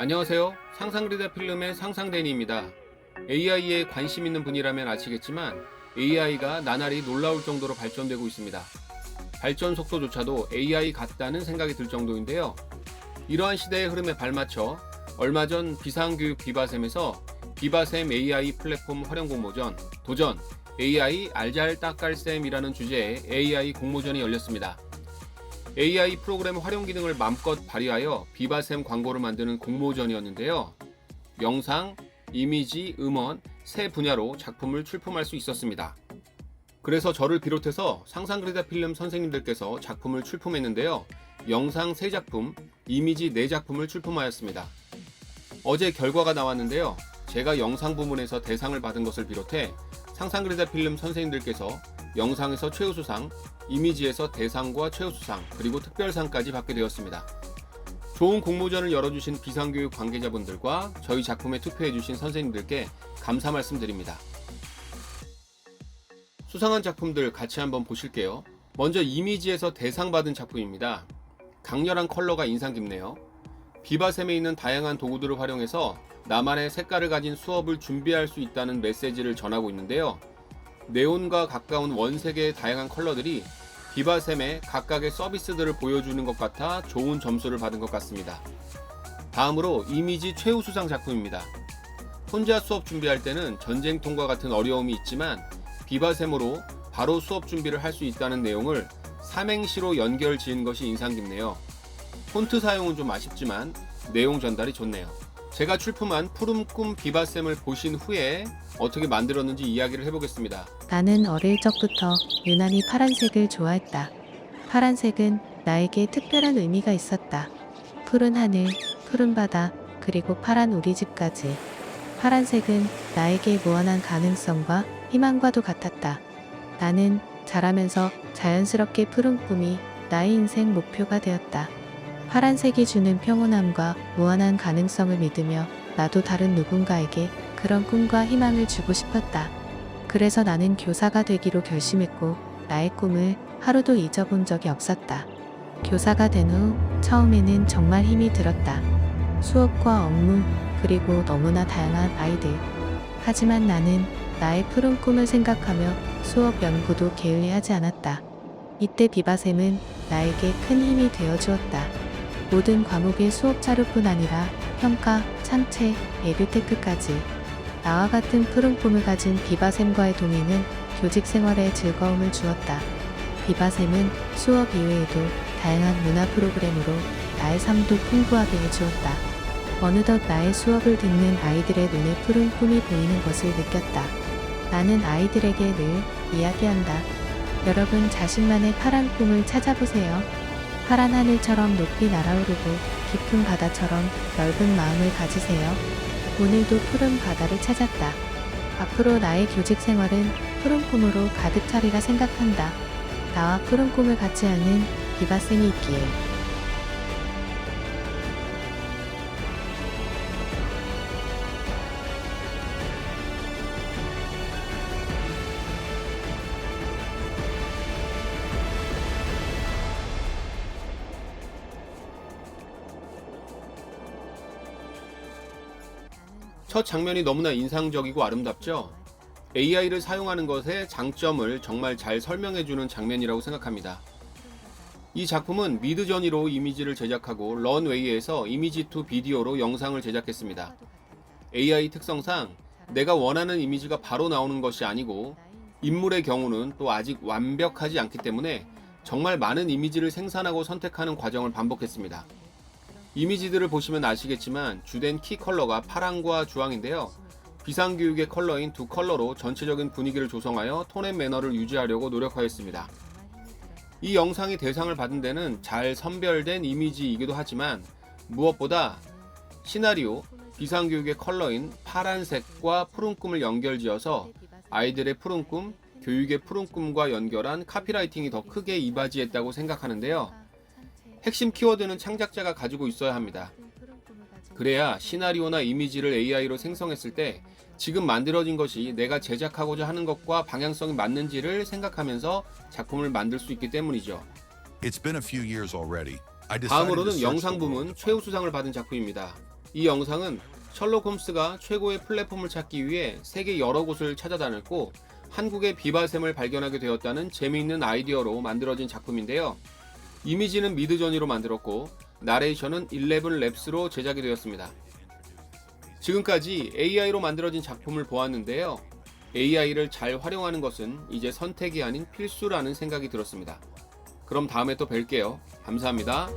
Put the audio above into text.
안녕하세요. 상상그리다 필름의 상상데니입니다. AI에 관심 있는 분이라면 아시겠지만 AI가 나날이 놀라울 정도로 발전되고 있습니다. 발전 속도조차도 AI 같다는 생각이 들 정도인데요. 이러한 시대의 흐름에 발맞춰 얼마 전 비상교육 비바셈에서 비바셈 AI 플랫폼 활용 공모전 도전 AI 알잘딱깔셈이라는 주제의 AI 공모전이 열렸습니다. AI 프로그램 활용 기능을 맘껏 발휘하여 비바셈 광고를 만드는 공모전이었는데요. 영상, 이미지, 음원 세 분야로 작품을 출품할 수 있었습니다. 그래서 저를 비롯해서 상상그리다 필름 선생님들께서 작품을 출품했는데요. 영상 3작품, 이미지 4작품을 출품하였습니다. 어제 결과가 나왔는데요. 제가 영상 부문에서 대상을 받은 것을 비롯해 상상그리다 필름 선생님들께서 영상에서 최우수상, 이미지에서 대상과 최우수상, 그리고 특별상까지 받게 되었습니다. 좋은 공모전을 열어주신 비상교육 관계자분들과 저희 작품에 투표해주신 선생님들께 감사 말씀드립니다. 수상한 작품들 같이 한번 보실게요. 먼저 이미지에서 대상 받은 작품입니다. 강렬한 컬러가 인상 깊네요. 비바셈에 있는 다양한 도구들을 활용해서 나만의 색깔을 가진 수업을 준비할 수 있다는 메시지를 전하고 있는데요. 네온과 가까운 원색의 다양한 컬러들이 비바셈의 각각의 서비스들을 보여주는 것 같아 좋은 점수를 받은 것 같습니다. 다음으로 이미지 최우수상 작품입니다. 혼자 수업 준비할 때는 전쟁통과 같은 어려움이 있지만 비바셈으로 바로 수업 준비를 할 수 있다는 내용을 삼행시로 연결 지은 것이 인상 깊네요. 폰트 사용은 좀 아쉽지만 내용 전달이 좋네요. 제가 출품한 푸른 꿈 비바셈을 보신 후에 어떻게 만들었는지 이야기를 해보겠습니다. 나는 어릴 적부터 유난히 파란색을 좋아했다. 파란색은 나에게 특별한 의미가 있었다. 푸른 하늘, 푸른 바다, 그리고 파란 우리 집까지. 파란색은 나에게 무한한 가능성과 희망과도 같았다. 나는 자라면서 자연스럽게 푸른 꿈이 나의 인생 목표가 되었다. 파란색이 주는 평온함과 무한한 가능성을 믿으며 나도 다른 누군가에게 그런 꿈과 희망을 주고 싶었다. 그래서 나는 교사가 되기로 결심했고 나의 꿈을 하루도 잊어본 적이 없었다. 교사가 된 후 처음에는 정말 힘이 들었다. 수업과 업무 그리고 너무나 다양한 아이들. 하지만 나는 나의 푸른 꿈을 생각하며 수업 연구도 게을리하지 않았다. 이때 비바셈은 나에게 큰 힘이 되어 주었다. 모든 과목의 수업 자료뿐 아니라 평가, 창체, 에듀테크까지 나와 같은 푸른 꿈을 가진 비바셈과의 동행은 교직 생활에 즐거움을 주었다. 비바셈은 수업 이외에도 다양한 문화 프로그램으로 나의 삶도 풍부하게 해주었다. 어느덧 나의 수업을 듣는 아이들의 눈에 푸른 꿈이 보이는 것을 느꼈다. 나는 아이들에게 늘 이야기한다. 여러분 자신만의 파란 꿈을 찾아보세요. 파란 하늘처럼 높이 날아오르고 깊은 바다처럼 넓은 마음을 가지세요. 오늘도 푸른 바다를 찾았다. 앞으로 나의 교직 생활은 푸른 꿈으로 가득 차리라 생각한다. 나와 푸른 꿈을 같이 하는 비바쌤이 있기에. 첫 장면이 너무나 인상적이고 아름답죠? AI를 사용하는 것의 장점을 정말 잘 설명해주는 장면이라고 생각합니다. 이 작품은 미드저니로 이미지를 제작하고 런웨이에서 이미지 투 비디오로 영상을 제작했습니다. AI 특성상 내가 원하는 이미지가 바로 나오는 것이 아니고 인물의 경우는 또 아직 완벽하지 않기 때문에 정말 많은 이미지를 생산하고 선택하는 과정을 반복했습니다. 이미지들을 보시면 아시겠지만 주된 키 컬러가 파랑과 주황인데요. 비상교육의 컬러인 두 컬러로 전체적인 분위기를 조성하여 톤앤 매너를 유지하려고 노력하였습니다. 이 영상이 대상을 받은 데는 잘 선별된 이미지이기도 하지만 무엇보다 시나리오, 비상교육의 컬러인 파란색과 푸른 꿈을 연결지어서 아이들의 푸른 꿈, 교육의 푸른 꿈과 연결한 카피라이팅이 더 크게 이바지했다고 생각하는데요. 핵심 키워드는 창작자가 가지고 있어야 합니다. 그래야 시나리오나 이미지를 AI로 생성했을 때 지금 만들어진 것이 내가 제작하고자 하는 것과 방향성이 맞는지를 생각하면서 작품을 만들 수 있기 때문이죠. It's been a few years already. I decided to 다음으로는 영상 부문 find 최우 수상을 받은 작품입니다. 이 영상은 셜록 홈스가 최고의 플랫폼을 찾기 위해 세계 여러 곳을 찾아다녔고 한국의 비바셈을 발견하게 되었다는 재미있는 아이디어로 만들어진 작품인데요. 이미지는 미드저니로 만들었고 나레이션은 11랩스로 제작이 되었습니다. 지금까지 AI로 만들어진 작품을 보았는데요. AI를 잘 활용하는 것은 이제 선택이 아닌 필수라는 생각이 들었습니다. 그럼 다음에 또 뵐게요. 감사합니다.